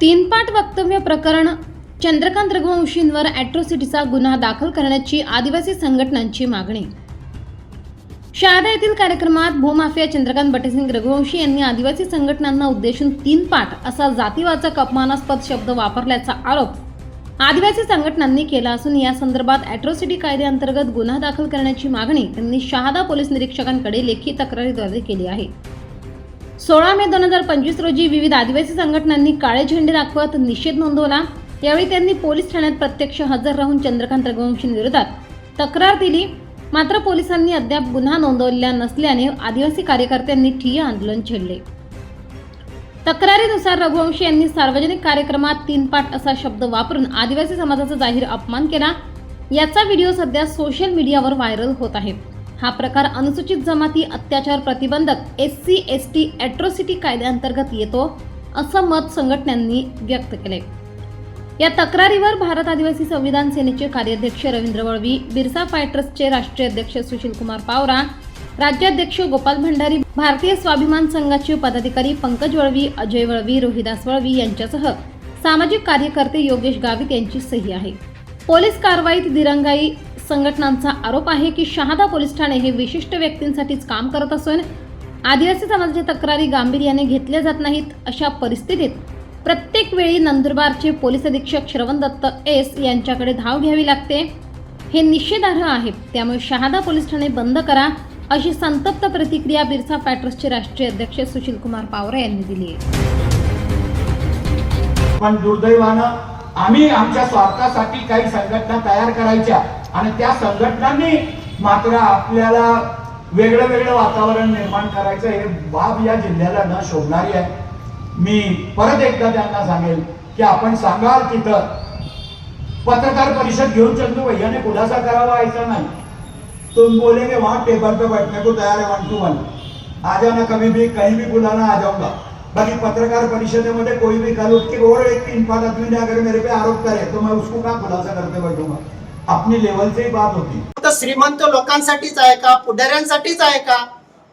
तीनपाट वक्तव्य प्रकरण चंद्रकांत रघुवंशींवर ॲट्रोसिटीचा गुन्हा दाखल करण्याची आदिवासी संघटनांची मागणी. शहादा येथील कार्यक्रमात भूमाफिया चंद्रकांत बटेसिंग रघुवंशी यांनी आदिवासी संघटनांना उद्देशून तीन पाठ असा जातीवाचक अपमानास्पद शब्द वापरल्याचा आरोप आदिवासी संघटनांनी केला असून या संदर्भात ॲट्रोसिटी कायद्याअंतर्गत गुन्हा दाखल करण्याची मागणी त्यांनी शहादा पोलीस निरीक्षकांकडे लेखी तक्रारीद्वारे केली आहे. सोळा मे दोन हजार पंचवीस रोजी विविध आदिवासी संघटनांनी काळे झेंडे दाखवत निषेध नोंदवला. यावेळी त्यांनी पोलीस ठाण्यात प्रत्यक्ष हजर राहून चंद्रकांत रघुवंशींविरोधात तक्रार दिली. मात्र पोलिसांनी अद्याप गुन्हा नोंदवलेला नसल्याने आदिवासी कार्यकर्त्यांनी ठिय्या आंदोलन छेडले. तक्रारीनुसार रघुवंशी यांनी सार्वजनिक कार्यक्रमात तीन पाठ असा शब्द वापरून आदिवासी समाजाचा जाहीर अपमान केला. याचा व्हिडिओ सध्या सोशल मीडियावर व्हायरल होत आहे. हा प्रकार अनुसूचित जमाती अत्याचार प्रतिबंधक S C S T atrocity कायद्याअंतर्गत येतो असं मत संघटनांनी व्यक्त केले या तक्रारीवर भारत आदिवासी संविधान सेनेचे कार्याध्यक्ष रवींद्र वळवी बिरसा फायटर्सचे राष्ट्रीय अध्यक्ष सुशील कुमार पावरा राज्याध्यक्ष गोपाल भंडारी भारतीय स्वाभिमान संघाचे पदाधिकारी पंकज वळवी अजय वळवी रोहिदास वळवी यांच्यासह सामाजिक कार्यकर्ते योगेश गावित यांची सही आहे. पोलीस कारवाईत दिरंगाई संघटनांचा आरोप आहे की शहादा पोलीस ठाणे हे विशिष्ट व्यक्तींसाठीच काम करत असून आदिवासी समाजाच्या तक्रारी गांभीर्याने घेतल्या जात नाहीत अशा परिस्थितीत प्रत्येक वेळी नंदुरबारचे पोलीस अधीक्षक श्रवण दत्त एस यांच्याकडे धाव घ्यावी लागते. हे निषेधार्ह आहे. त्यामुळे शहादा पोलीस ठाणे बंद करा अशी संतप्त प्रतिक्रिया बिरसा पॅट्रसचे राष्ट्रीय अध्यक्ष सुशील कुमार पावरा यांनी दिली आहे. पण दुर्दैवानं आम्ही आमच्या स्वार्थासाठी काही संघटना तयार करायच्या आणि त्या संघटनांनी मात्र आपल्याला वेगळं वेगळं वातावरण निर्माण करायचं हे बाब या जिल्ह्याला न शोभणारी आहे. मी परत एकदा त्यांना सांगेल की आपण सांगाल तिथं पत्रकार परिषद घेऊन चंदू भैया ने खुलासा करावा ऐसा नाही. तुम बोलेंगे वहां टेबल पे बैठने को तैयार है वन टू वन आ जाना कभी भी कहीं भी बुलाना आ जाऊंगा. बाकी पत्रकार परिषदेमध्ये कोई भी कल उठ के और एक तीन पांच आदमी ने अगर मेरे पे आरोप करे तो मैं उसको का खुलासा करते बैठूंगा? आपली लेवलची बाब बात होती. तर श्रीमंत लोकांसाठीच आहे का? पुढाऱ्यांसाठीच आहे का?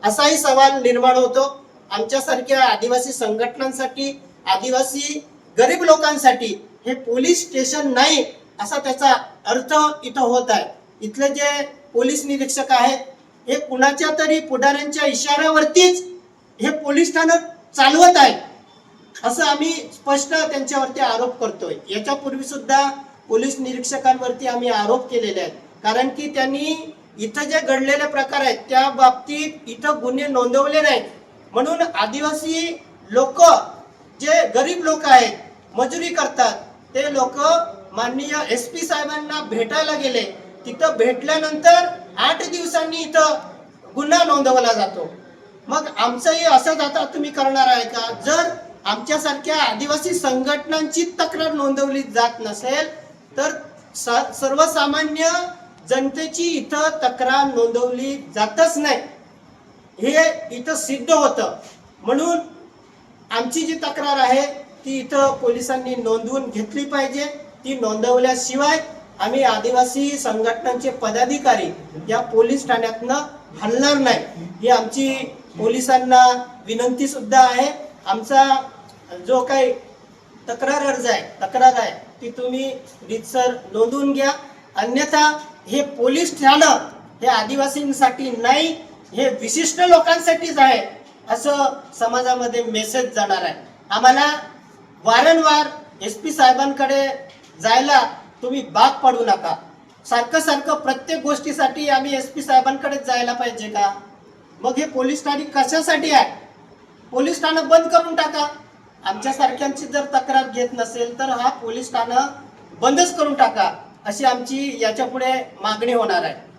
असाही सवाल निर्माण होतो. आमच्यासारख्या आदिवासी संघटनांसाठी आदिवासी गरीब लोकांसाठी हे पोलीस स्टेशन नाही असा त्याचा अर्थ इथं होत आहे. इथले जे पोलीस निरीक्षक आहेत हे कुणाच्या तरी पुढाऱ्यांच्या इशाऱ्यावरतीच हे पोलीस ठाणं चालवत आहे असं आम्ही स्पष्ट त्यांच्यावरती आरोप करतोय. याच्यापूर्वी सुद्धा पोलीस निरीक्षकांवरती आम्ही आरोप केलेले आहेत. कारण की त्यांनी इथं जे घडलेले प्रकार आहेत त्या बाबतीत इथं गुन्हे नोंदवले नाहीत. म्हणून आदिवासी लोक जे गरीब लोक आहेत मजुरी करतात ते लोक माननीय एस पी साहेबांना भेटायला गेले. तिथं भेटल्यानंतर आठ दिवसांनी इथं गुन्हा नोंदवला जातो. मग आमचंही असंच आता तुम्ही करणार आहे का? जर आमच्यासारख्या आदिवासी संघटनांची तक्रार नोंदवली जात नसेल तर सर्वसामान्य जनतेची इथं तक्रार नोंदवली जातच नाही. हे इथं सिद्ध होतं. म्हणून आमची जी तक्रार आहे ती इथं पोलिसांनी नोंदवून घेतली पाहिजे. ती नोंदवल्याशिवाय आम्ही आदिवासी संघटनांचे पदाधिकारी या पोलीस ठाण्यातनं हलणार नाही. ही आमची पोलिसांना विनंती सुद्धा आहे. आमचा जो काही तक्रार अर्ज आहे तक्रार आहे. ती तुम्ही रितसर नोंदवून घ्या. अन्यथा हे पोलीस ठाणं हे आदिवासींसाठी नाही हे विशिष्ट लोकांसाठीच आहे असं समाजामध्ये मेसेज जाणार आहे. आम्हाला वारंवार एस पी साहेबांकडे जायला तुम्ही बाग पडू नका. सारखं सारखं प्रत्येक गोष्टीसाठी आम्ही एस पी साहेबांकडेच जायला पाहिजे का? मग हे पोलीस ठाणे कशासाठी आहे? पोलीस ठाणं बंद करून टाका. आमच्यासारख्यांची जर तक्रार घेत नसेल तर हा पोलीस ठाणं बंदच करून टाका अशी आमची याच्यापुढे मागणी होणार आहे.